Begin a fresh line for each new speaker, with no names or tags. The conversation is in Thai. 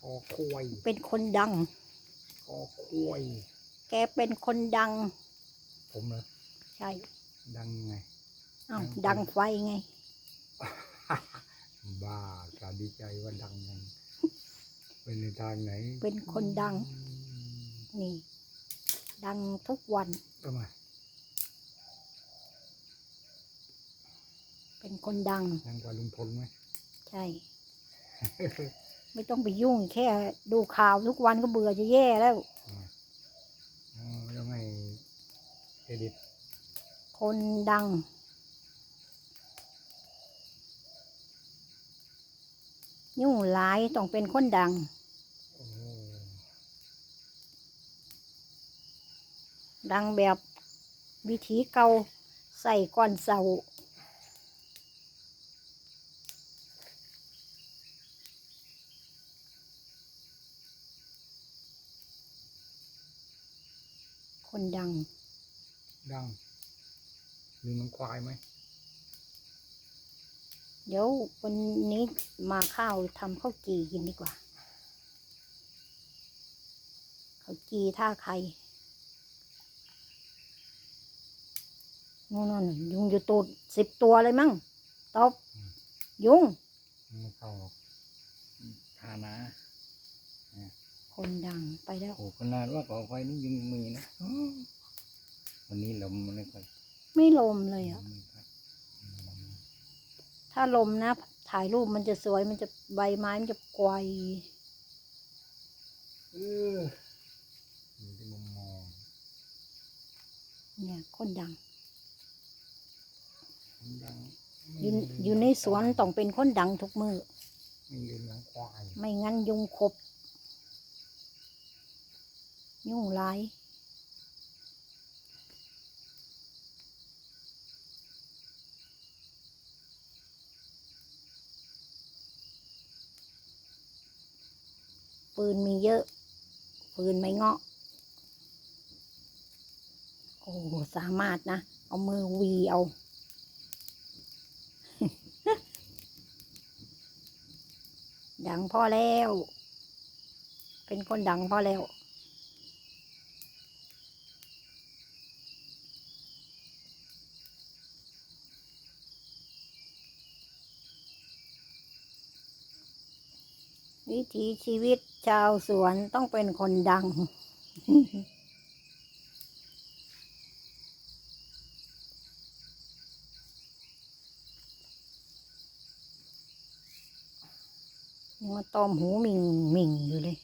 คอควาย
เป็นคนดัง
คอควาย
แกเป็นคนดัง
ผมเหรอ
ใช่
ดังไง
อ้าว
ดั
ดั
ง
งไฟไง
บ้าสาดีใจว่าดังไงเป็นในทางไหน
เป็นคนดัง
อืม
นี่ ดังทุกวัน
ทำไม
เป็นคนดัง
ดังกว่าลุงพลไหม
ใช่ ไม่ต้องไปยุ่งแค่ดูข่าวทุกวันก็เบื่อจะแย่แล้ว
อ๋อแล้วไงเอดิต
คนดัง ยุ่งหลายต้องเป็นคนดัง
โอ้
ดังแบบวิธีเก่าใส่ก้อนเสา คนดัง
ดังมีมันควายไหม
เดี๋ยววันนี้มาข้าวทำข้าวจีกินดีกว่า ข้าวจีท่าใครนู่นนนยุงอยู่ตูดสิบตัวเลยมั้งตบยุง
มันไม่เข้าหรอกทานะ
คนดังไปแล้ว
โอ้ขนาดว่าก่อไฟนี่ยังมีนะอ๋อวันนี้ลมมันไม่ค่อย
ไม่ลมเลยอะ
ไม่พัดอืม
ถ้าลมนะ ถ่ายรูปมันจะสวยมันจะใบไม้มันจะไกว
เอออยู่ที่มุมมอง
เนี่ยคนดัง
มันดัง
อยู่อยู่ในสวนต้องเป็นคนดังทุกมือ
ไม่ยืนหลังควาย
ไม่งั้นยุงขบ ยุ่งหลายปืนมีเยอะ ปืนไม่เงาะ โอ้สามารถนะ เอามือวีเอาดังพอแล้ว เป็นคนดังพอแล้ว วิถีชีวิตชาวสวนต้องเป็นคนดังงมาตอมหูหมิงหมิงอยู่เลย